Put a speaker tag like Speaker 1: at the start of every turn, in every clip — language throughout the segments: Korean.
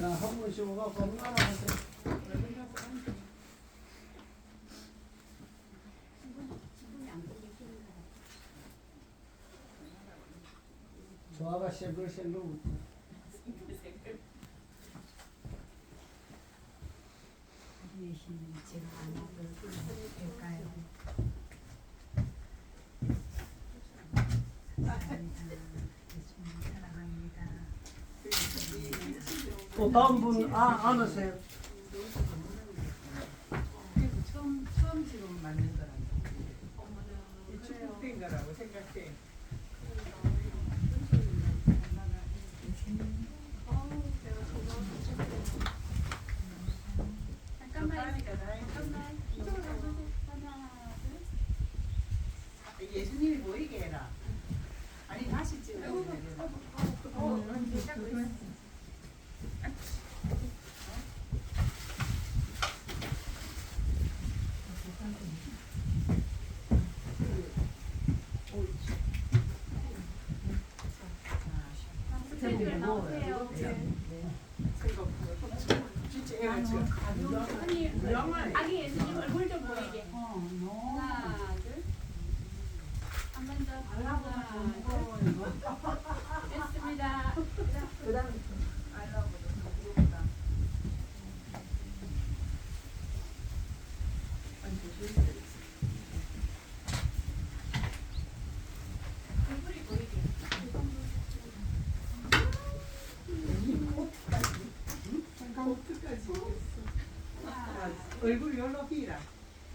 Speaker 1: 자, 한 번씩 오가고 얼마나 하세요? 저 아가씨 글쎄 누구?
Speaker 2: 예수님 제가 아무를 될까요? 예수님 사랑합니다.
Speaker 1: 또 다음 분 아, 안 오세요?
Speaker 3: 그리고 처음 처음 지금 거라고. 이 축복된 거라고 생각해. 예수님이 보이게 해라. 아니 다시 찍어야 돼.
Speaker 4: 어, 시작고 있어. 선생님들 나오세요.
Speaker 3: 주체해가지고.
Speaker 4: 보이게. 하나, 둘. 한번 더. 하나, 보이게. 하나,
Speaker 3: 얼굴 열로 비라.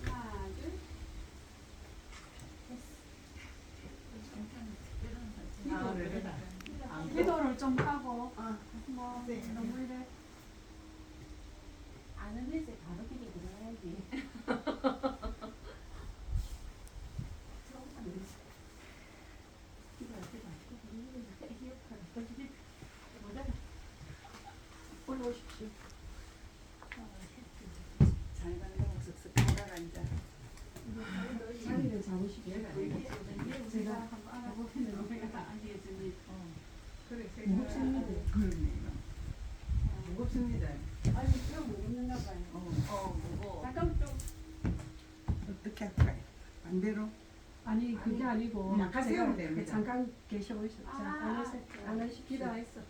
Speaker 4: 하나, 둘.
Speaker 3: 기도를
Speaker 4: 좀 하고. 뭐 너무 이래. 아는 바로 기도 들어야지. 올라오십시오
Speaker 3: 잘 간다고 쓱쓱 하다가 앉아.
Speaker 4: 자리를 잡으십시오 제가 한번 알아보면 우리가 알겠으니
Speaker 3: 그래 생각. 그러네요. 무겁습니다.
Speaker 4: 아니 좀 모르는가 봐요
Speaker 3: 어, 어, 무거워.
Speaker 4: 잠깐 좀
Speaker 3: 어떻게 할까요? 반대로?
Speaker 4: 아니 그게 아니고
Speaker 3: 세우면 됩니다.
Speaker 4: 잠깐 계셔보시죠. 안에서 안에서 기도 했어.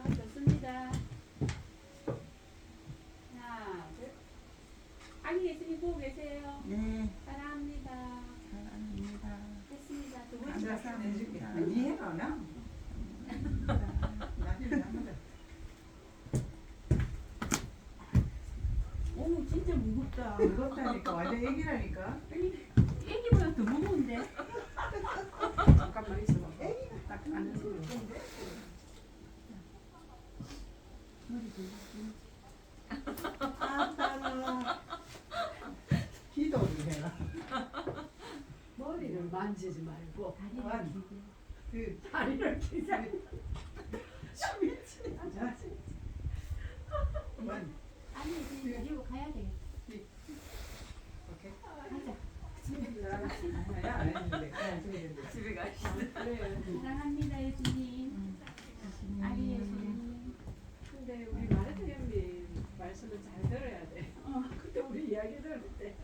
Speaker 4: 아 좋습니다. 하나, 둘. 아기 예수님 보고 계세요.
Speaker 3: 네,
Speaker 4: 사랑합니다.
Speaker 3: 사랑합니다.
Speaker 4: 됐습니다. 두 번째.
Speaker 3: 앉아서 해줄게. 이해가 나? 나는 나보다.
Speaker 4: 오 진짜 무겁다.
Speaker 3: 무겁다니까 완전 애기라니까.
Speaker 4: 아니 애기보다 더 무거운데.
Speaker 3: 잠깐만 있어봐. 딱 아따라. 기도를 해라.
Speaker 4: 머리를 만지지 말고
Speaker 3: 아, 그
Speaker 4: 다리를 기자.
Speaker 3: 자, 원,
Speaker 4: 아니 예수님 말씀을 잘 들어야 돼. 어, 그때 우리 이야기 들을 때